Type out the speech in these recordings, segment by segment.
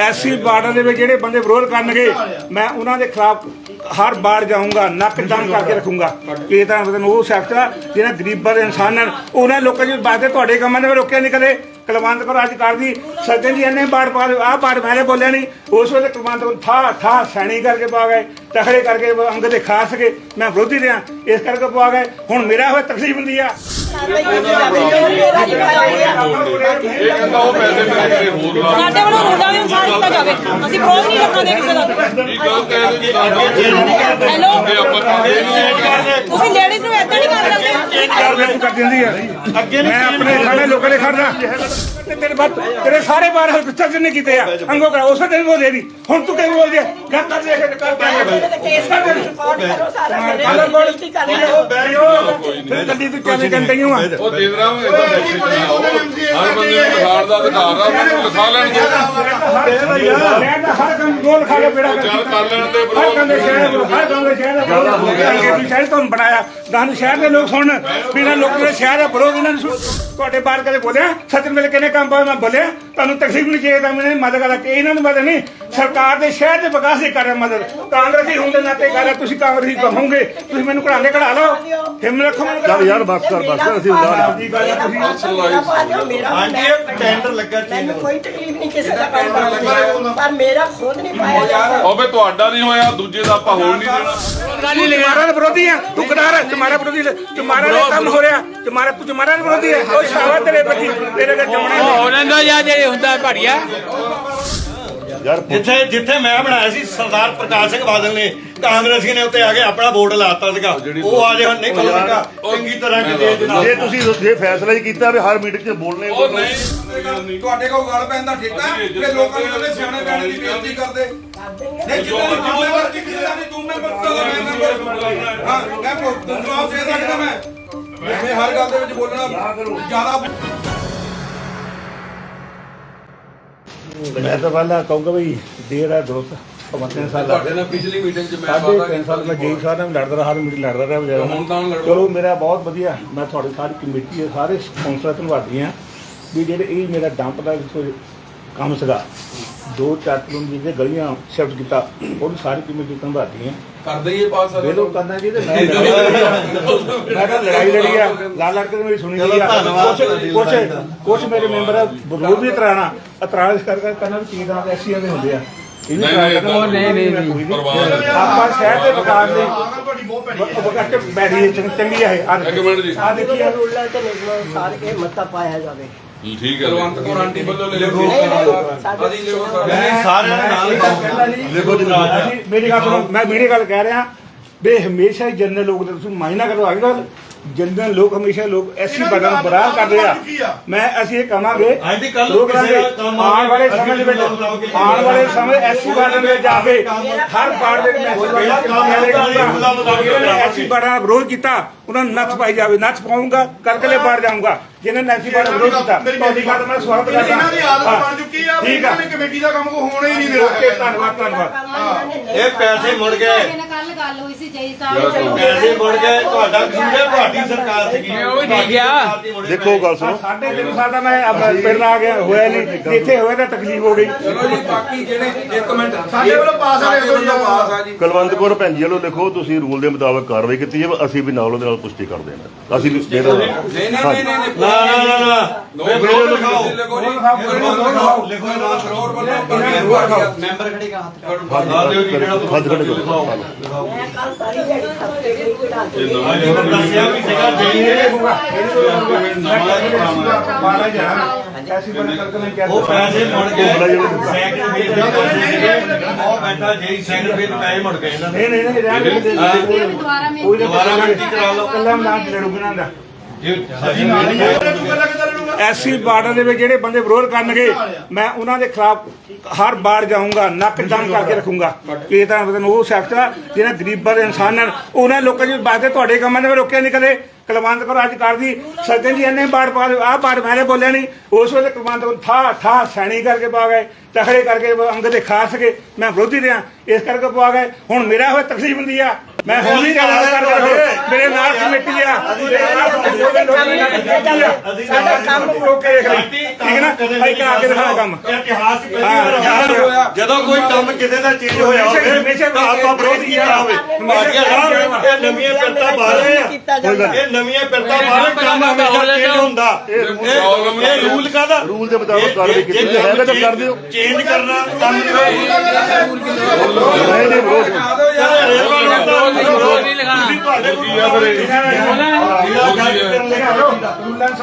ਐਸੀ border ਦੇ ਵਿੱਚ ਜਿਹੜੇ ਬੰਦੇ ਵਿਰੋਧ ਕਰਨਗੇ, ਮੈਂ ਉਹਨਾਂ ਦੇ ਖਿਲਾਫ ਹਰ ਬਾਰ ਜਾਊਂਗਾ, ਨੱਕ ਦਮ ਕਰਕੇ ਰੱਖੂੰਗਾ। ਇਹ ਤਾਂ ਮਤਲਬ ਉਹ ਸ਼ਖਸ ਆ ਜਿਹੜਾ ਗਰੀਬਾਂ ਦੇ ਇਨਸਾਨ ਹਨ ਉਹਨਾਂ ਲੋਕਾਂ ਦੀ ਬਾਤੇ ਤੁਹਾਡੇ ਕੰਮਾਂ ਨੇ ਵਿੱਚ ਰੋਕਿਆ ਨਹੀਂ ਕਦੇ। ਕਲਵੰਤ ਕੌਰ ਅੱਜ ਕਰਦੀ ਸੱਜਣ ਜੀ ਇਹਨੇ ਬਾੜ ਪਾ ਆਹ ਬਾੜ ਮੈਨੇ ਬੋਲਿਆ ਨਹੀਂ। ਉਸ ਵੇਲੇ ਕਲਵੰਤ ਕੌਰ ਥਾ ਥਾ ਸੈਣੀ ਕਰਕੇ ਪਾ ਗਏ, ਤਖੜੇ ਕਰਕੇ ਅੰਗ ਦੇ ਖਾਸ ਕੇ, ਮੈਂ ਵਿਰੋਧੀ ਰਿਹਾ, ਇਸ ਕਰਕੇ ਪਾ ਗਏ। ਹੁਣ ਮੇਰਾ ਹੋਇਆ ਤਕਲੀਫ ਹੁੰਦੀ ਆ। ਇਹ ਕਹਿੰਦਾ ਉਹ ਪੈਸੇ ਮੇਰੇ ਹੋਰ ਲਾ ਸਾਡੇ ਵੱਲੋਂ ਰੋਡਾ ਵੀ ਅਨਸਾਰ ਕੀਤਾ ਜਾਵੇ। ਅਸੀਂ ਵਿਰੋਧ ਨਹੀਂ ਰੱਖਾਂਗੇ ਕਿਸੇ ਦਾ। ਕੀ ਗੱਲ ਕਹਿ ਰਹੇ ਜੀ ਹੈਲੋ? ਇਹ ਆਪਾਂ ਕਰਦੇ ਨਹੀਂ ਤੁਸੀਂ ਲੇਡੀਜ਼ ਨੂੰ ਏਦਾਂ ਨਹੀਂ ਕਰ ਸਕਦੇ। ਗੱਲ ਮੈਨੂੰ ਕਰ ਦਿੰਦੀ ਆ ਅੱਗੇ ਮੈਂ ਆਪਣੇ ਸਾਰੇ ਲੋਕਾਂ ਦੇ ਖੜਦਾ ਤੇ ਤੇਰੇ ਬਾਤ ਤੇਰੇ ਸਾਰੇ ਬਾਰ ਪਿੱਛੇ ਜਿੰਨੇ ਕੀਤੇ ਆ। ਅੰਗੋ ਕਰਾ ਉਸੇ ਦਿਨ ਉਹ ਦੇ ਦੀ। ਹੁਣ ਤੂੰ ਕਿਉਂ ਬੋਲ ਦਿਆ ਗੱਲ ਕਰ ਦੇ ਕੇ। ਕਰ ਫਿਰ ਗੱਡੀ ਤੂੰ ਕਿਵੇਂ ਕੰਟਈ ਹੂੰ ਉਹ ਦੇ ਰਹਾ ਹਾਂ ਇਹਦਾ ਤੇ ਆਓ ਹਰ ਬੰਦੇ ਨੂੰ ਲਿਖਾਣ ਦਾ। ਅਧਿਕਾਰ ਆ ਮੈਨੂੰ ਲਿਖਾ ਲੈਣ ਦਿਓ ਮੈਂ ਤਾਂ ਹਰ ਕੰਮ ਗੋਲ ਖਾ ਕੇ ਬੇੜਾ ਚੱਲ ਕਰ ਲੈਣ ਦੇ ਹਰ ਕੰਮ ਦੇ ਸ਼ਹਿਰ ਹਰ ਕੰਮ ਦੇ ਸ਼ਹਿਰ ਦਾ ਜ਼ਿਆਦਾ ਹੋ ਗਿਆ। ਕਿ ਸ਼ਹਿਰ ਤੋਂ ਬਣਾਇਆ। ਗਾਂ ਸ਼ਹਿਰ ਦੇ ਲੋਕ ਸੁਣ ਬਿਨਾਂ ਲੋਕਾਂ ਦੇ ਸ਼ਹਿਰ ਦਾ ਵਿਰੋਧ ਇਹਨਾਂ ਨੂੰ ਸੁਣ- ਤੁਹਾਡੇ ਬਾਹਰ ਕਦੇ ਬੋਲਿਆ ਸੱਜਣ ਵੇਲੇ ਕਿਹਨੇ ਕੰਮ ਪਾਇਆ ਮੈਂ ਬੋਲਿਆ? ਤੁਹਾਨੂੰ ਤਕਲੀਫ ਨਹੀਂ ਚਾਹੀਦਾ ਮੈਨੂੰ ਮਦਦ ਕਰਾ ਕਿ ਇਹਨਾਂ ਨੂੰ ਮਦਦ ਨਹੀਂ। ਸਰਕਾਰ ਦੇ ਸ਼ਹਿਰ ਦੇ ਵਿਕਾਸ ਦੀ ਕਰ ਰਿਹਾ ਮਦਦ। ਕਾਂਗਰਸੀ ਹੁੰਦੇ ਨਾਤੇ ਕਰ ਤੁਸੀਂ ਕਾਂਗਰਸੀ ਕਹੋਗੇ ਤੁਸੀਂ ਮੈਨੂੰ ਕਢਾਣੇ ਕਢਾ ਲਓ। ਹਿੰਮਤ ਰੱਖੋ ਮੈਨੂੰ ਯਾਰ ਬਸ ਕਰ ਬਸ ਕਰ, ਅਸੀਂ ਦੀ ਗੱਲ ਹੈ ਤੁਸੀਂ ਹਾਂਜੀ ਇਹ ਟੈਂਡਰ ਲੱਗਾ ਮੈਨੂੰ ਕੋਈ ਤਕਲੀਫ ਨਹੀਂ ਕਿਸੇ ਦਾ ਕੰਮ ਦੀ ਪਰ ਮੇਰਾ ਖੁਦ ਨਹੀਂ ਪਾਇਆ ਜਾਂਦਾ। ਉਹ ਵੀ ਤੁਹਾਡਾ ਨਹੀਂ ਹੋਇਆ ਦੂਜੇ ਦਾ ਆਪਾਂ ਹੋਣ ਨਹੀਂ ਦੇਣਾ। ਕਾਲੀ ਤੁਹਾਡਾ ਦਾ ਵਿਰੋਧੀ ਆ। ਤੂੰ ਕਦਾਰ ਤੁਹਾਡਾ ਵਿਰੋਧੀ ਤੁਹਾਡਾ ਦਾ ਕੰਮ ਹੋ ਰਿਹਾ। ਤੂੰ ਤੁਹਾਡਾ ਦਾ ਵਿਰੋਧੀ ਹੈ ਉਹ ਸ਼ਾਵਾ ਤੇਰੇ ਬੱਚੀ ਤੇਰੇ ਦੇ ਜਮਣੇ ਉਹਨਾਂ ਦਾ ਜਾਂ ਜਿਹੜੇ ਜਿੱਥੇ ਜਿੱਥੇ ਮੈਂ ਬਣਾਇਆ ਸੀ ਸਰਦਾਰ ਪ੍ਰਕਾਸ਼ ਸਿੰਘ ਬਾਦਲ ਨੇ ਕਾਂਗਰਸੀ ਨੇ ਉੱਤੇ ਆ ਕੇ ਆਪਣਾ ਬੋਰਡ ਲਾਤਾ ਸੀਗਾ। ਉਹ ਆ ਜੇ ਹੁਣ ਨਹੀਂ ਪਤਾ ਚੰਗੀ ਤਰ੍ਹਾਂ ਜਨਾਬ ਜੇ ਤੁਸੀਂ ਜੇ ਫੈਸਲਾ ਹੀ ਕੀਤਾ ਵੀ ਹਰ ਮੀਟਿੰਗ 'ਚ ਬੋਲਣੇ ਉਹ ਨਹੀਂ ਤੁਹਾਡੇ ਕੋਲ ਗੱਲ ਪੈਂਦਾ ਠੀਕ ਹੈ ਕਿ ਲੋਕਾਂ ਨੂੰ ਕਹਿੰਦੇ ਸਿਆਣੇ ਬੈਣ ਦੀ ਬੇਇੱਜ਼ਤੀ ਕਰਦੇ। ਨਹੀਂ ਜਿੱਦਾਂ ਦੀ ਜ਼ਿੰਮੇਵਾਰ ਕੀ ਕਿਹਦਾ ਨਹੀਂ ਤੂੰ ਮੈਂ ਬੰਦਾ ਮੈਂ ਮੈਂਬਰ ਹਾਂ ਮੈਂ ਜਵਾਬ ਦੇ ਸਕਦਾ ਮੈਂ। ਮੈਂ ਹਰ ਗੱਲ ਦੇ ਵਿੱਚ ਬੋਲਣਾ ਜ਼ਿਆਦਾ ਮੈਂ ਤਾਂ ਪਹਿਲਾਂ ਕਹੂੰਗਾ ਬਈ ਦੇਰ ਹੈ ਦੋਸਤ ਸਾਲ ਤੁਹਾਡੇ ਨਾਲ ਪਿਛਲੀ ਮੀਟਿੰਗ 'ਚ ਮੈਂ ਸਾਢੇ ਵਾਦਾ ਤਿੰਨ ਸਾਲ ਮੈਂ ਜੇਈ ਸਾਹਿਬ ਨਾਲ ਲੜਦਾ ਰਿਹਾ ਹਰ ਮੀਟਿੰਗ ਲੜਦਾ ਰਿਹਾ ਬਜਾਏ ਹੁਣ ਤਾਂ ਲੜੋ। ਚਲੋ ਮੇਰਾ ਬਹੁਤ ਵਧੀਆ ਮੈਂ ਤੁਹਾਡੀ ਸਾਰੀ ਕਮੇਟੀ ਦੇ ਸਾਰੇ ਸਪਾਂਸਰ ਧੰਨਵਾਦੀ ਹਾਂ ਵੀ ਜਿਹੜੇ ਇਹ ਮੇਰਾ ਡੰਪ ਦਾ ਕੋਈ ਕੰਮ ਸੀਗਾ ਦੋ ਚਾਰ ਕਿਲੋਮੀਟਰ ਜਿਹੜੇ ਗਲੀਆਂ ਸ਼ਿਫਟ ਕੀਤਾ ਉਹ ਸਾਰੀ ਕਮੇਟੀ ਧੰਨਵਾਦੀ ਹਾਂ ਕਰਦੇ ਹੀ ਇਹ ਪਾਸ ਵੇ ਲੋਕ ਕਰਨਾ ਜੀ ਤੇ ਮੈਂ ਮੈਂ ਤਾਂ ਲੜਾਈ ਲੜੀ ਆ ਲਾ ਲੜ ਕੇ ਤੇ ਮੇਰੀ ਸੁਣੀ ਗਈ ਆ। ਕੁਛ ਕੁਛ ਕੁਛ ਮੇਰੇ ਮੈਂਬਰ ਵਿਰੋਧ ਵੀ ਤਰਾਣਾ ਇਤਰਾਜ਼ ਕਰ ਕਰ ਕਰਨਾ ਵੀ ਚੀਜ਼ਾਂ ਦੇ ਐਸੀਆਂ ਦੇ ਹੁੰਦੇ ਆ। ਇਹ ਵੀ ਨਹੀਂ, ਨਹੀਂ। ਨਹੀਂ, ਆਪਾਂ ਸ਼ਹਿਰ ਦੇ ਵਿਕਾਸ ਦੇ ਵਕਤ ਬੈਠੀ ਚੰਗ- ਚੰਗੀ ਹੈ ਇੱਕ ਮਿੰਟ ਜੀ। ਆ ਦੇਖੀ ਆ। ਰੂਲਾਂ ਤੇ ਨਿਯਮਾਂ ਸਾਰ ਕੇ ਮੱਤਾ ਪਾਇਆ ਜਾਵੇ। ਠੀਕ ਹੈ। ਕੁਲਵੰਤ ਕੌਰ ਆਂਟੀ ਵੱਲੋਂ ਲੈ ਲਓ। ਸਾਡੇ ਸਾਰਿਆਂ ਨਾਲ ਦੇਖੋ ਜਨਾਬ ਮੇਰੀ ਗੱਲ ਸੁਣੋ ਮੈਂ ਮੇਰੀ ਗੱਲ ਕਹਿ ਰਿਹਾ ਬੇ ਹਮੇਸ਼ਾ ਹੀ ਜਨਰਲ ਲੋਕ ਦੇ ਤੁਸੀਂ ਮਾਇਨਾ ਕਰੋ ਆਗੇ ਗੱਲ। ਜਨਰਲ ਲੋਕ ਹਮੇਸ਼ਾ ਲੋਕ ਐਸੀ ਬੜਾ ਬਰਾਹ ਕਰਦੇ ਆ। ਮੈਂ ਅਸੀਂ ਇਹ ਕਹਾਂਗੇ ਕੱਲ੍ਹ ਲੋਕ ਕਿਸੇ ਦਾ ਕੰਮ ਆਉਣ ਵਾਲੇ ਸਮੇਂ ਦੇ ਵਿੱਚ। ਆਉਣ ਵਾਲੇ ਸਮੇਂ ਐਸੀ ਬਾਰਡਰ ਵਿੱਚ ਕੇ ਹਰ ਬਾਰ ਦੇ ਵਿੱਚ ਐਸੀ ਦਾ ਵਿਰੋਧ ਕੀਤਾ ਉਹਨਾਂ ਨੂੰ ਨੱਥ ਪਾਈ ਜਾਵੇ ਨੱਥ ਪਾਉਂਗਾ ਕਲਕਲੇ ਬਾੜ ਜਾਊਂਗਾ। ਜਿਹਨੇ ਨੈਸੀ ਬਾਰਡਰ ਵਿਰੋਧ ਕੀਤਾ ਤੁਹਾਡੀ ਗੱਲ ਮੈਂ ਸਵਾਗਤ ਕਰਦਾ ਇਹਨਾਂ ਦੀ ਆਦਤ ਹਾਂ। ਬਣ ਚੁੱਕੀ ਆ ਵੀ ਠੀਕ ਆ। ਇਹਨਾਂ ਨੇ ਕਮੇਟੀ ਦਾ ਕੰਮ ਕੋ ਹੋਣਾ ਹੀ ਨਹੀਂ ਓਕੇ ਦੇਣਾ ਧੰਨਵਾਦ ਧੰਨਵਾਦ। ਇਹ ਪੈਸੇ ਮੁੜ ਗਏ। ਨਾਲ ਕੱਲ ਗੱਲ ਹੋਈ ਸੀ ਜੈ ਸਾਹਿਬ ਪੈਸੇ ਮੁੜ ਗਏ ਤੁਹਾਡਾ ਕਸੂਰ ਹੈ ਤੁਹਾਡੀ ਸਰਕਾਰ ਸੀਗੀ। ਉਹ ਵੀ ਠੀਕ ਆ। ਦੇਖੋ ਗੱਲ ਸੁਣੋ। ਸਾਡੇ ਤਿੰਨ ਸਾਲ ਦਾ ਮੈਂ ਆਪਣਾ ਪਿੰਡ ਆ ਗਿਆ ਹੋਇਆ ਨਹੀਂ। ਜਿੱਥੇ ਹੋਇਆ ਤਾਂ ਤਕਲੀਫ ਹੋ ਗਈ। ਚਲੋ ਜੀ ਬਾਕੀ ਜਿਹੜੇ ਇੱਕ ਮਿੰਟ। ਸਾਡੇ ਵੱਲੋਂ ਪਾਸ ਆ ਸਾਡੇ ਹਾਂ ਜੀ। ਕੁਲਵੰਤ ਕੌਰ ਭੈਣ ਜੀ ਤੁਸੀਂ ਰੂਲ ਦੇ ਮੁਤਾਬਕ ਕਾਰਵਾਈ ਕੀਤੀ ਹੈ ਅਸੀਂ ਵੀ ਨਾਲ ਉਹਦੇ ਨਾਲ ਪੁਸ਼ਟੀ ਕਰਦੇ ਦੇਣਾ ਅਸੀਂ ਨਹੀਂ ਨਹੀਂ ਨਹੀਂ ਨਹੀਂ ਨਾ ਨਾ ਨਾ ਨਾ। ਵਿਰੋਧ ਲਿਖਾਓ ਲਿਖੋ ਨਾ ਕਰੋੜ ਬਣਾਓ ਮੈਂਬਰ ਖੜੇ ਦਾ ਹੱਥ ਲਿਓ ਜੀ ਜਿਹੜਾ ਹੱਥ ਖੜੇ ਲਿਖਾਓ ਮੈਂ ਕੱਲ ਸਾਰੀ ਜਿਹੜੀ ਹਫ਼ਤੇ ਦੇ ਕੋਟਾ ਇਹ ਨਵਾਂ ਜਿਹੜਾ ਦੱਸਿਆ ਵੀ ਸੀਗਾ ਜੀ ਇਹ ਨਵਾਂ ਨਵਾਂ 12000 ਐਸੀ ਬਾਰਡਰ ਦੇ ਵਿੱਚ ਜਿਹੜੇ ਬੰਦੇ ਵਿਰੋਧ ਕਰਨਗੇ ਮੈਂ ਉਹਨਾਂ ਦੇ ਖਿਲਾਫ ਹਰ ਬਾਰ ਜਾਊਂਗਾ ਨੱਕ ਦਮ ਕਰਕੇ ਰੱਖੂੰਗਾ। ਇਹ ਤਾਂ ਮਤਲਬ ਉਹ ਸਖਤ ਜਿਹੜਾ ਗਰੀਬਾਂ ਦੇ ਇਨਸਾਨ ਹਨ ਉਹਨਾਂ ਲੋਕਾਂ ਦੀ ਬਾਤ ਤੁਹਾਡੇ ਕੰਮਾਂ ਨੇ ਰੋਕਿਆ ਨਹੀਂ ਕਦੇ। ਕੁਲਵੰਤ ਕੌਰ ਅੱਜ ਕਰਦੀ ਸੱਜਣ ਜੀ ਇਹਨੇ ਬਾੜ ਪਾ ਆ ਬਾੜ ਮੈਨੇ ਬੋਲਿਆ ਨਹੀਂ ਉਸ ਵੇਲੇ ਕੁਲਵੰਤ ਕੌਰ ਥਾ ਥਾ ਸੈਣੀ ਕਰਕੇ ਪਾ ਗਏ। ਤਖੜੇ ਕਰਕੇ ਅੰਗ ਦੇ ਖਾਸ ਕੇ ਮੈਂ ਵਿਰੋਧੀ ਰਿਹਾ। ਇਸ ਕਰਕੇ ਪਾ ਗਏ। ਹੁਣ ਮੇਰਾ ਹੋਇਆ ਤਕਲੀਫ ਹੁੰਦੀ ਆ। ਮੈਂ ਹੁਣ ਨਹੀਂ ਗੱਲ ਕਰਦਾ ਮੇਰੇ ਨਾਲ ਕਮੇਟੀ ਆ। ਮੇਰੇ ਨਾਲ ਸਾਡਾ ਕੰਮ ਰੋਕ ਕੇ ਦੇਖ ਲਈ ਠੀਕ ਹੈ ਨਾ? ਅਸੀਂ ਕਰਾ ਕੇ ਦਿਖਾਣਾ ਕੰਮ। ਇਤਿਹਾਸ ਚ ਹਾਂ, ਪਹਿਲੀ ਇਤਿਹਾਸ ਵਾਰ ਹੋਇਆ। ਜਦੋਂ ਕੋਈ ਕੰਮ ਕਿਸੇ ਦਾ ਚੇਂਜ ਹੋਇਆ ਹੋਵੇ ਹਮੇਸ਼ਾ ਤਾਂ ਆਪਾਂ ਵਿਰੋਧ ਕੀਤਾ ਹੋਵੇ। ਭਾਗਿਆ ਸਾਹਿਬ ਇਹ ਨਵੀਆਂ ਪਿਰਤਾਂ ਆ। ਇਹ ਨਵੀਆਂ ਪਿਰਤਾਂ ਬਾਹਰ ਕੰਮ ਹਮੇਸ਼ਾ ਚੇਂਜ ਹੁੰਦਾ। ਇਹ ਇਹ ਰੂਲ ਕਾਦਾ ਰੂਲ ਦੇ ਮੁਤਾਬਕ ਕਾਰਵਾਈ ਕੀਤੀ ਹੈਗਾ ਤਾਂ ਕਰ ਦਿਓ। ਚੇਂਜ ਕਰਨਾ ਕੰਮ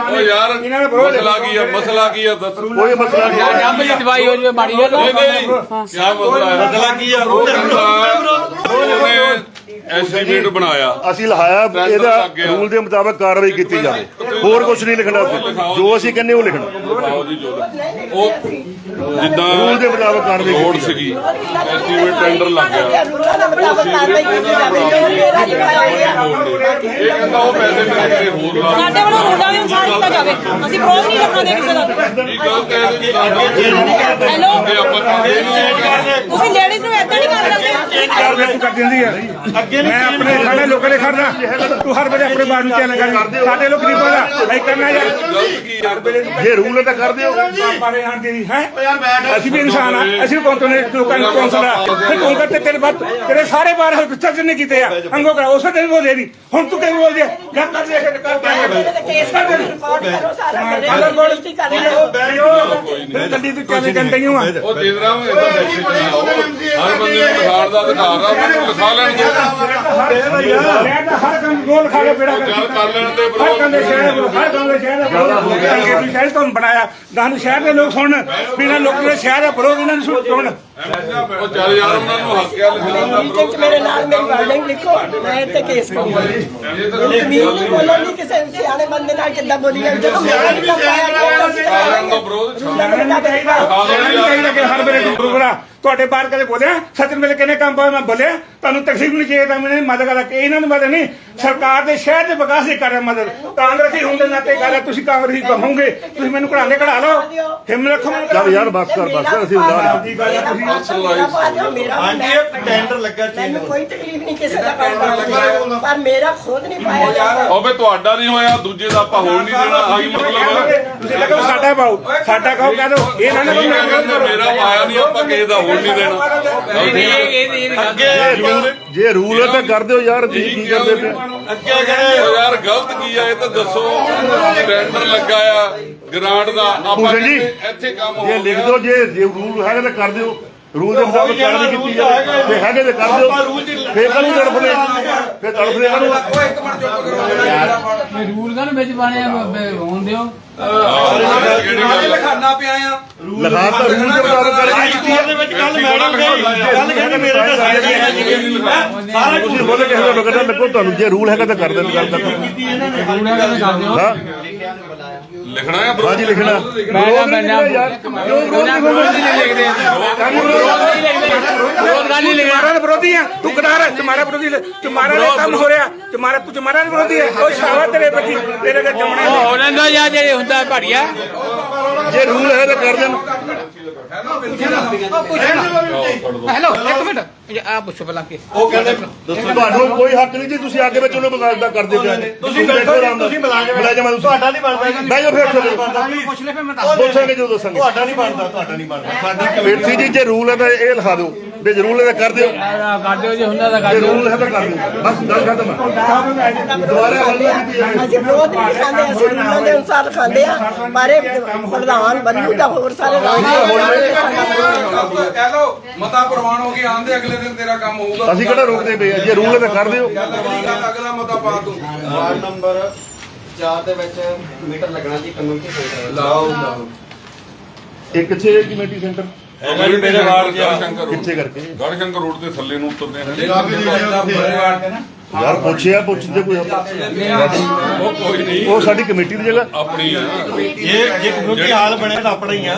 ਉਹ ਯਾਰ ਮਸਲਾ ਕੀ ਆ ਮਸਲਾ ਕੀ ਆ ਦੱਸ ਕੋਈ ਮਸਲਾ ਨਹੀਂ ਯਾਰ ਜੰਮ ਦੀ ਦਵਾਈ ਹੋ ਜਵੇ ਮਾੜੀ ਹੈ ਨਹੀਂ ਨਹੀਂ ਕੀ ਮਸਲਾ ਹੈ ਬਦਲਾ ਕੀ ਆ ਉਹਨੇ ਐਸਟੀਮੇਟ ਬਣਾਇਆ। ਅਸੀਂ ਲਹਾਇਆ ਇਹਦਾ ਰੂਲ ਦੇ ਮੁਤਾਬਕ ਕਾਰਵਾਈ ਕੀਤੀ ਜਾਵੇ। ਹੋਰ ਕੁਝ ਨਹੀਂ ਲਿਖਣਾ ਅਸੀਂ। ਜੋ ਅਸੀਂ ਕਹਿੰਦੇ ਉਹ ਲਿਖਣਾ। ਲਿਖਾਓ ਜੀ ਜੋ ਉਹ ਜਿੱਦਾਂ ਰੂਲ ਦੇ ਮੁਤਾਬਕ ਕਾਰਵਾਈ ਲੋੜ ਕੀਤੀ ਸੀਗੀ। ਐਸਟੀਮੇਟ ਟੈਂਡਰ ਲੱਗ ਗਿਆ। ਇਹ ਕਹਿੰਦਾ ਉਹ ਪੈਸੇ ਮੇਰੇ ਕਿਤੇ ਹੋਰ ਲਾ ਸਾਡੇ ਵੱਲੋਂ ਰੋਡਾ ਵੀ ਅਨਸਾਰ ਦਿੱਤਾ ਜਾਵੇ। ਅਸੀਂ ਵਿਰੋਧ ਨਹੀਂ ਰੱਖਾਂਗੇ ਕਿਸੇ ਦਾ। ਕੀ ਗੱਲ ਕਹਿ ਰਹੇ ਹੈਲੋ? ਜੀ ਆਪਾਂ ਕਰਦੇ ਨਹੀਂ। ਤੁਸੀਂ ਲੇਡੀਜ਼ ਨੂੰ ਏਦਾਂ ਨਹੀਂ ਕਰ ਸਕਦੇ ਕਾਰਵਾਈ ਤੂੰ ਕਰ ਦਿੰਦੀ ਆ। ਮੈਂ ਆਪਣੇ ਸਾਡੇ ਲੋਕਾਂ ਦੇ ਖੜਦਾ ਤੂੰ ਹਰ ਵੇਲੇ ਆਪਣੇ ਬਾਤ ਨੂੰ ਕਰ। ਸਾਡੇ ਲੋਕ ਨਹੀਂ ਬੋਲਦਾ। ਅਸੀਂ ਕਰਨਾ ਯਾਰ। ਗਲਤ ਕੀ ਜੇ ਰੂਲ ਹੈ ਤਾਂ ਕਰ ਦਿਓ। ਮਾਰੇ ਹਾਂ ਦੀ ਹੈ? ਅਸੀਂ ਵੀ ਇਨਸਾਨ ਆ। ਅਸੀਂ ਵੀ ਕੌਂਸਲ ਲੋਕਾਂ ਨੂੰ ਕੌਂਸਲ ਆ ਫਿਰ ਕੌਂਸਲ ਤੇ ਤੇਰੇ ਬਾਤ ਤੇਰੇ ਸਾਰੇ ਬਾਰ ਹਲ ਪਿੱਛੇ ਨੇ ਕੀਤੇ ਆ? ਅੰਗੋ ਕਰਾ ਉਸੇ ਦਿਨ ਬੋਲੇ ਨਹੀਂ ਹੁਣ ਤੂੰ ਕਿਵੇਂ ਬੋਲਦੀ ਹੈ ਜਾਂ ਕਰ ਦੇ ਕੇ ਕਰ ਦੇ। ਗੱਡੀ ਤੂੰ ਕਿਵੇਂ ਕੰਟੀਨਿਊ ਆ। ਉਹ ਤੇਰਾ ਹਰ ਬੰਦੇ ਨੂੰ ਲਿਖਾਣ ਦਾ ਅਧਿਕਾਰ ਆ ਉਹਨਾਂ ਨੂੰ ਲਿਖਾ ਲੈਣ ਦਿਓ ਮੈਂ ਤਾਂ ਹਰ ਕੰਮ ਗੋਲ ਖਾ ਕੇ ਬੇੜਾ ਗੱਲ ਕਰ ਲੈਣ ਦੇ ਹਰ ਕੰਮ ਦੇ ਸ਼ਹਿਰ ਹਰ ਕੰਮ ਦੇ ਸ਼ਹਿਰ ਦਾ ਦੀ ਸ਼ਹਿਰ ਤੋਂ ਬਣਾਇਆ? ਗਾਨੂੰ ਸ਼ਹਿਰ ਦੇ ਲੋਕ ਸੁਣਨ। ਵੀ ਇਹਨਾਂ ਲੋਕਾਂ ਦੇ ਸ਼ਹਿਰ ਦਾ ਵਿਰੋਧ ਇਹਨਾਂ ਨੂੰ ਸੁਣ ਸੁਣਨ ਉਹ ਚੱਲ ਯਾਰ ਉਹਨਾਂ ਨੂੰ ਹੱਕਿਆ ਲਿਖਣ ਦਾ। ਵਿੱਚ ਮੇਰੇ ਨਾਲ ਮੇਰੀ ਵਾਰਨਿੰਗ ਲਿਖੋ ਮੈਂ ਇੱਥੇ ਕੇਸ ਕਰੂੰਗੀ ਇਹ ਤਾਂ ਜ਼ਮੀਨ ਨਹੀਂ ਬੋਲੋਗੀ ਕਿਸੇ ਸਿਆਣੇ ਬੰਦੇ ਨਾਲ ਕਿੱਦਾਂ ਬੋਲੀ ਜਾਂਦੀ ਮੇਰਾ ਨਹੀਂ ਕੰਮ ਤਾਂ ਅਸੀਂ ਸਾਰਿਆਂ ਦਾ ਵਿਰੋਧ ਛੱਡ ਚਾਹੀਦਾ ਕਿ ਹਰ ਵੇਲੇ ਗੁਰੂਗਰਾ ਤੁਹਾਡੇ ਬਾਹਰ ਕਦੇ ਬੋਲਿਆ? ਸੱਜਣ ਵੇਲੇ ਕਿਨੇ ਕੰਮ ਪਾਇਆ ਮੈਂ ਬੋਲਿਆ? ਤੁਹਾਨੂੰ ਤਕਲੀਫ ਨਹੀਂ ਚਾਹੀਦਾ ਤਾਂ ਮੈਨੂੰ ਮਦਦ ਕਰਾ ਕਿ ਇਹਨਾਂ ਨੂੰ ਮਦਦ ਨਹੀਂ? ਸਰਕਾਰ ਦੇ ਸ਼ਹਿਰ ਦੇ ਵਿਕਾਸ ਦੀ ਕਰ ਰਿਹਾ ਮਦਦ। ਕਾਂਗਰਸੀ ਹੋਣ ਦੇ ਨਾਤੇ ਗੱਲ ਹੈ ਤੁਸੀਂ ਕਾਂਗਰਸੀ ਕਹੋਗੇ ਤੁਸੀਂ ਮੈਨੂੰ ਘੜਾਲੇ ਘੜਾ ਲਓ। ਹਿੰਮਤ ਰੱਖੋ ਚੱਲ ਯਾਰ ਬਸ ਕਰ ਬਸ ਕਰ ਅਸੀਂ ਉਦਾਰ ਦੀ ਗੱਲ ਹੈ। ਤੁਸੀਂ ਮੇਰਾ ਹਾਂਜੀ ਇਹ ਟੈਂਡਰ ਲੱਗਾ ਚੇਂਜ ਮੈਨੂੰ ਕੋਈ ਤਕਲੀਫ ਨਹੀਂ ਕਿਸੇ ਦਾ ਪਰ ਮੇਰਾ ਖੁਦ ਨਹੀਂ ਪਾਇਆ ਵੀ ਤੁਹਾਡਾ ਨਹੀਂ ਹੋਇਆ ਦੂਜੇ ਦਾ ਆਪਾਂ ਹੋਣ ਨਹੀਂ ਦੇਣਾ ਆਹੀ ਮਤਲਬ ਹੈ। ਤੁਸੀਂ ਲੱਗੋ ਸਾਡਾ ਪਾਓ। ਸਾਡਾ ਕਹੋ ਕਹਿ ਦੋ ਇਹ ਨਾ ਨਾ ਮੇਰਾ ਪਾਇਆ ਨਹੀਂ ਆਪਾਂ ਕਿਸੇ ਦਾ ਹੋਣ ਨਹੀਂ ਦੇਣਾ। ਨਹੀਂ ਇਹ ਇਹ ਇਹ ਅੱਗੇ ਜੇ ਰੂਲ ਹੈ ਤਾਂ ਕਰ ਦਿਓ ਯਾਰ ਤੁਸੀਂ ਕੀ ਕਰਦੇ ਪਏ? ਅੱਗੇ ਕਹਿੰਦੇ ਯਾਰ ਗਲਤ ਕੀ ਆ ਇਹ ਤਾਂ ਦੱਸੋ। ਟੈਂਡਰ ਲੱਗਾ ਆ ਗ੍ਰਾਂਟ ਦਾ। ਆਪਾਂ ਇੱਥੇ ਕੰਮ ਹੋ ਜੇ ਲਿਖ ਦਿਓ ਜੇ ਜੇ ਰੂਲ ਹੈਗਾ ਤਾਂ ਕਰ ਦਿਓ। ਰੂਲ ਦੇ ਮੁਤਾਬਕ ਕਾਰਵਾਈ ਕੀਤੀ ਜਾਵੇ। ਜੇ ਹੈਗੇ ਤਾਂ ਕਰ ਦਿਓ। ਫੇਰ ਕਾਹਨੂੰ ਤੜਫਦੇ। ਫੇਰ ਤੜਫਦੇ ਕਾਹਨੂੰ ਉਹ ਇੱਕ ਮਿੰਟ ਚੁੱਪ ਕਰੋ। ਰੂਲ ਕਨ ਵਿੱਚ ਬਣੇ ਹੋਣ ਦਿਓ। ਕਿਹੜੀ ਗੱਲ ਹੈ? ਲਖਾਨਾ ਪਿਆ ਆ ਲਿਖਾ ਤਾਂ ਰੂਲ ਦੇ ਮੁਤਾਬਕ ਕਾਰਵਾਈ ਕੀਤੀ ਸਕੂਲ ਦੇ ਵਿੱਚ ਕੱਲ ਮੈਡਮ ਗਈ ਗੱਲ ਕਹਿੰਦੀ ਮੇਰੇ ਨਾਲ ਸਾਈਡ ਹੈ ਸਾਰਾ ਤੁਸੀਂ ਬੋਲੇ ਕਿਸੇ ਦਾ ਬਗੜਾ ਲੱਗੋ ਤੁਹਾਨੂੰ ਜੇ ਰੂਲ ਹੈਗਾ ਤਾਂ ਕਰ ਦੇਣ ਗੱਲ ਤਾਂ ਰੂਲ ਹੈਗਾ ਤਾਂ ਕਰ ਦਿਓ ਹਾਂ ਲਿਖਣਾ ਹੈ bro? ਹਾਂਜੀ ਲਿਖਣਾ ਮੈਂ ਨਾ ਮੈਂ ਨਾ ਮੈਂ ਵਿਰੋਧ ਨਹੀਂ ਲਿਖਦੇ ਵਿਰੋਧ ਨਹੀਂ ਲਿਖਣਾ तुम्हारा तो विरोधी है तू कटार है तुम्हारा विरोधी तुम्हारा तो काम हो रहा तुम्हारा तू तुम्हारा भी विरोधी है कोई शावा तेरे प्रति तेरे के जमने ਉਹ ਉਹਨਾਂ ਦਾ ਜਾਂ ਜਿਹੜੇ ਹੁੰਦਾ ਭਾੜੀਆ ਜੇ ਰੂਲ ਹੈ ਤਾਂ ਕਰ ਦੇਣ। ਹੈਲੋ ਇੱਕ ਮਿੰਟ। ਆ ਪੁੱਛੋ ਪਹਿਲਾਂ ਕਿ ਉਹ ਕਹਿੰਦੇ ਤੁਹਾਨੂੰ ਕੋਈ ਹੱਕ ਨਹੀਂ ਜੀ ਤੁਸੀਂ ਅੱਗੇ ਵਿੱਚ ਉਹਨੂੰ ਬਗਾਇਦਾ ਕਰਦੇ ਪਏ ਤੁਸੀਂ ਬੈਠੋ ਆਰਾਮ ਨਾਲ। ਤੁਸੀਂ ਮੁਲਾਜ਼ਮ ਮੁਲਾਜ਼ਮ ਤੁਸੀਂ। ਤੁਹਾਡਾ ਨਹੀਂ ਬਣਦਾ ਜੀ ਜਾਓ ਫਿਰ ਚਲੋ ਪੁੱਛ ਲੈ ਫਿਰ ਮੈਂ ਦੱਸਾਂਗੇ ਜਦੋਂ ਦੱਸਾਂਗੇ ਤੁਹਾਡਾ ਨਹੀਂ ਬਣਦਾ ਤੁਹਾਡਾ ਨਹੀਂ ਬਣਦਾ ਸਾਡੀ ਸੀ ਜੀ ਜੇ ਰੂਲ ਹੈ ਤਾਂ ਇਹ ਲਿਖਾ ਦਿਓ ਜੇ ਰੂਲ ਹੈ ਤਾਂ ਕਰ ਦਿਓ ਕਰ ਦਿਓ ਜੇ ਹੁੰਦਾ ਤਾਂ ਕਰ ਜੇ ਦਿਓ ਰੂਲ ਹੈ ਤਾਂ ਕਰ ਦਿਓ ਬਸ ਗੱਲ ਖਤਮ ਹੈ ਦੁਬਾਰਾ ਹੱਲ ਨਹੀਂ ਕੀਤੀ ਜਾਣੀ। ਅਸੀਂ ਵਿਰੋਧ ਨਹੀਂ ਖਾਂਦੇ ਅਸੀਂ ਰੂਲਾਂ ਦੇ ਅਨੁਸਾਰ ਖਾਂਦੇ ਆ ਪਰ ਇਹ ਪ੍ਰਧਾਨ ਬੰਨੂ ਦਾ ਹੋਰ ਸਾਰੇ ਲੋ ਮਤਾ ਪ੍ਰਵਾਨ ਹੋ ਕੇ ਆਂਦੇ ਅਗਲੇ ਦਿਨ ਤੇਰਾ ਕੰਮ ਹੋਊਗਾ। ਅਸੀਂ ਕਿਹੜਾ ਰੋਕਦੇ ਪਏ ਆ? ਜੇ ਰੂਲ ਹੈ ਤਾਂ ਕਰ ਦਿਓ। ਅਗਲਾ ਮਤਾ ਪਾ ਦੂੰ ਵਾਰਡ ਨੰਬਰ 4 ਦੇ ਵਿੱਚ ਮੀਟਰ ਲੱਗਣਾ ਜੀ ਕਮਿਊਨਿਟੀ ਸੈਂਟਰ। ਲਾਓ ਇੱਕ ਛੇ ਕਮੇਟੀ ਸੈਂਟਰ। ਹੈਗਾ ਜੀ ਮੇਰੇ ਵਾਰਡ 'ਚ ਗੜਸ਼ੰਕਰ ਰੋਡ। ਕਿੱਥੇ ਕਰਕੇ? ਗੜਸ਼ੰਕਰ ਰੋਡ ਦੇ ਥੱਲੇ ਨੂੰ ਉਤਰਦੇ ਹਾਂ। ਯਾਰ ਪੁੱਛਿਆ ਪੁੱਛਦੇ ਕੋਈ ਉਹ ਕੋਈ ਨਹੀਂ। ਉਹ ਸਾਡੀ ਕਮੇਟੀ ਦੀ ਜਗ੍ਹਾ। ਆਪਣੀ ਆ ਇਹ ਜੇ ਕਮਿਊਨਿਟੀ ਹਾਲ ਬਣਿਆ ਤਾਂ ਆਪਣਾ ਹੀ ਆ।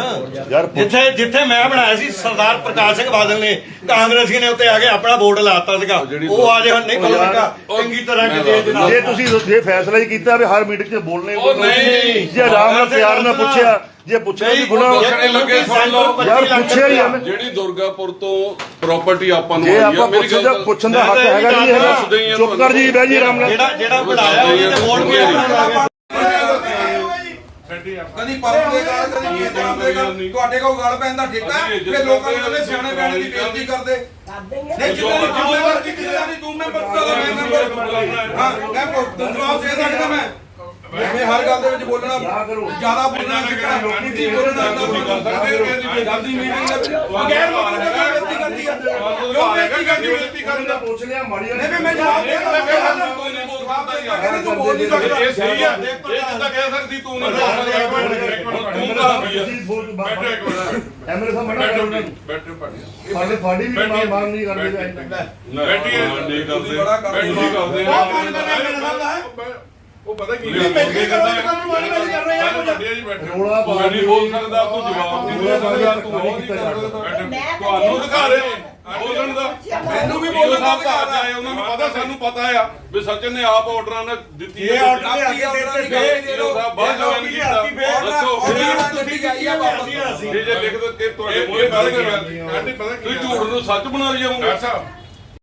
ਯਾਰ ਪੁੱਛ- ਜਿੱਥੇ ਜਿੱਥੇ ਮੈਂ ਬਣਾਇਆ ਸੀ ਸਰਦਾਰ ਪ੍ਰਕਾਸ਼ ਸਿੰਘ ਬਾਦਲ ਨੇ ਕਾਂਗਰਸੀ ਨੇ ਉੱਤੇ ਆ ਕੇ ਆਪਣਾ ਬੋਰਡ ਲਾਤਾ ਸੀਗਾ। ਉਹ ਆ ਜੇ ਹੁਣ ਨਹੀਂ ਕੋਲ ਲੱਗਾ ਚੰਗੀ ਤਰ੍ਹਾਂ ਜਨਾਬ ਜੇ ਤੁਸੀਂ ਜੇ ਫੈਸਲਾ ਹੀ ਕੀਤਾ ਵੀ ਹਰ ਮੀਟਿੰਗ 'ਚ ਬੋਲਣੇ ਉਹ ਨਹੀਂ। ਜੇ ਆਰਾਮ ਨਾਲ ਪਿਆਰ ਨਾਲ ਪੁੱਛਿਆ ਜੇ ਪੁੱਛਿਆ ਵੀ ਗੁਨਾਹ ਪੁੱਛਣੇ ਲੱਗੇ ਸੁਣ ਲਓ। ਯਾਰ ਪੁੱਛਿਆ ਹੀ ਆ। ਜਿਹੜੀ ਦੁਰਗਾਪੁਰ ਤੋਂ ਪ੍ਰਾਪਰਟੀ ਆਪਾਂ ਨੂੰ ਜੇ ਆਈ ਆ ਆਪਾਂ ਮੇਰੀ ਪੁੱਛਣ ਗੱਲ ਦਾ ਪੁੱਛਣ ਦਾ ਹੱਕ ਹੈਗਾ ਜੀ ਦੱਸਦੇ ਹੀ ਇਹ ਆ ਚੁੱਪ ਕਰ ਜੀ ਬਹਿ ਜੀ ਆਰਾਮ ਨਾਲ। ਜਿਹੜਾ ਜਿਹੜਾ ਬਣਾਇਆ ਉਹਦੇ ਵੋਟ ਵੀ ਆਪਣਾ ਲਾ ਕਦੀ ਪਰਮ ਦੇ ਗਾਲ ਕਦੀ ਕੀ ਨਾਮ ਦੇ ਗਾਲ ਤੁਹਾਡੇ ਕੋਲ ਗਾਲ ਪੈਣ ਦਾ ਠੇਕਾ ਹੈ ਕਿ ਲੋਕਾਂ ਨੂੰ ਕਹਿੰਦੇ ਸਿਆਣੇ ਬਿਆਣੇ ਦੀ ਬੇਇੱਜ਼ਤੀ ਕਰਦੇ। ਨਹੀਂ ਜਿੱਦਾਂ ਦੀ ਜ਼ਿੰਮੇਵਾਰ ਕੀਤੀ ਜਿੱਦਾਂ ਦੀ ਤੂੰ ਮੈਂਬਰ ਤਾਂ ਮੈਂ ਮੈਂਬਰ ਹਾਂ ਮੈਂ ਜਵਾਬ ਦੇ ਸਕਦਾ ਮੈਂ। ਐਵੇਂ ਹਰ ਗੱਲ ਦੇ ਵਿੱਚ ਬੋਲਣਾ ਜ਼ਿਆਦਾ ਬੋਲਣਾ ਸਿੱਖਣਾ ਲੋਕੀ ਦੀ ਬੋਲਣਾ ਜਲਦੀ ਮੀਟਿੰਗ ਦੇ ਬਗੈਰ ਮਤਲਬ ਕਿਉਂ ਬੇਇੱਜ਼ਤੀ ਕਰਦੀ ਹੈ ਕਿਉਂ ਬੇਇੱਜ਼ਤੀ ਕਰਦੀ ਹੈ ਕਰਨ ਦਾ ਪੁੱਛ ਲਿਆ ਮਾੜੀ ਨਹੀਂ ਵੀ ਮੈਂ ਜਵਾਬ ਦੇ ਸਕਦਾ ਕੋਈ ਨਹੀਂ ਬੋਲ ਸਕਦਾ। ਕਹਿੰਦੇ ਤੂੰ ਬੋਲ ਨਹੀਂ ਸਕਦਾ। ਇਹ ਸਹੀ ਆ ਇਹ ਜਿੱਦਾਂ ਕਹਿ ਸਕਦੀ ਤੂੰ ਨਹੀਂ ਕਹਿ ਸਕਦਾ। ਤੂੰ ਤਾਂ ਬੈਠੋ ਇੱਕ ਮਿੰਟ। ਐਮਐਲਏ ਸਾਹਿਬ ਮਨਾ ਕਰ ਉਹਨਾਂ ਨੂੰ। ਬੈਠੋ ਪਾਣੀ ਸਾਡੇ ਫਾੜੀ ਵੀ ਮਾਂ ਮਾਂ ਨਹੀਂ ਕਰਦੇ ਬੈਠੀਏ ਨਹੀਂ ਕਰਦੇ। ਬੈਠੀ। ਕਰਦੇ ਉਹ ਕੌਣ ਕਰਦਾ ਮੇਰੇ ਨਾਲ ਦਾ ਹੈ ਉਹ ਪਤਾ ਕੀ ਨਹੀਂ, ਮੈਂ ਕੀ ਕਰਾਂ, ਮੈਂ ਕੰਮ ਵਾਲੀ ਵਾਲੀ ਕਰ ਰਿਹਾ ਕੁਝ। ਰੌਲਾ ਪਾ ਤੂੰ ਨਹੀਂ ਬੋਲ ਸਕਦਾ ਤੂੰ ਜਵਾਬ ਨਹੀਂ ਦੇ ਸਕਦਾ ਤੂੰ ਉਹ ਨਹੀਂ ਕਰ ਸਕਦਾ? ਤੁਹਾਨੂੰ ਅਧਿਕਾਰ ਹੈ ਬੋਲਣ ਦਾ। ਮੈਨੂੰ ਵੀ ਬੋਲਣ ਬੋਲਣ ਦਾ ਦਾ ਅਧਿਕਾਰ ਅਧਿਕਾਰ ਹੈ ਉਹਨਾਂ ਨੂੰ ਪਤਾ ਸਾਨੂੰ ਪਤਾ ਆ ਵੀ ਸਚਨ ਨੇ ਆਪ ਆਰਡਰਾਂ ਨਾਲ ਦਿੱਤੀ ਇਹ ਆਰਡਰ ਲਿਆ ਕੇ ਆਪੀ ਦਿੱਤੇ ਫੇਰ ਫੇਰ ਸਾਹਿਬ ਬਾਅਦ ਜਵਾਨ ਕੀਤਾ ਦੱਸੋ ਤੁਸੀਂ ਗਈ ਆ ਵਾਪਸ ਇਹ ਜੇ ਲਿਖ ਦੋ ਕਿ ਤੁਹਾਡੇ ਮੂਹਰੇ ਗੱਲ ਕਰ ਪਤਾ ਕੀ ਤੁਸੀਂ ਝੂਠ ਨੂੰ ਸੱਚ ਬਣਾ ਲਈ ਜਾਓਗੇ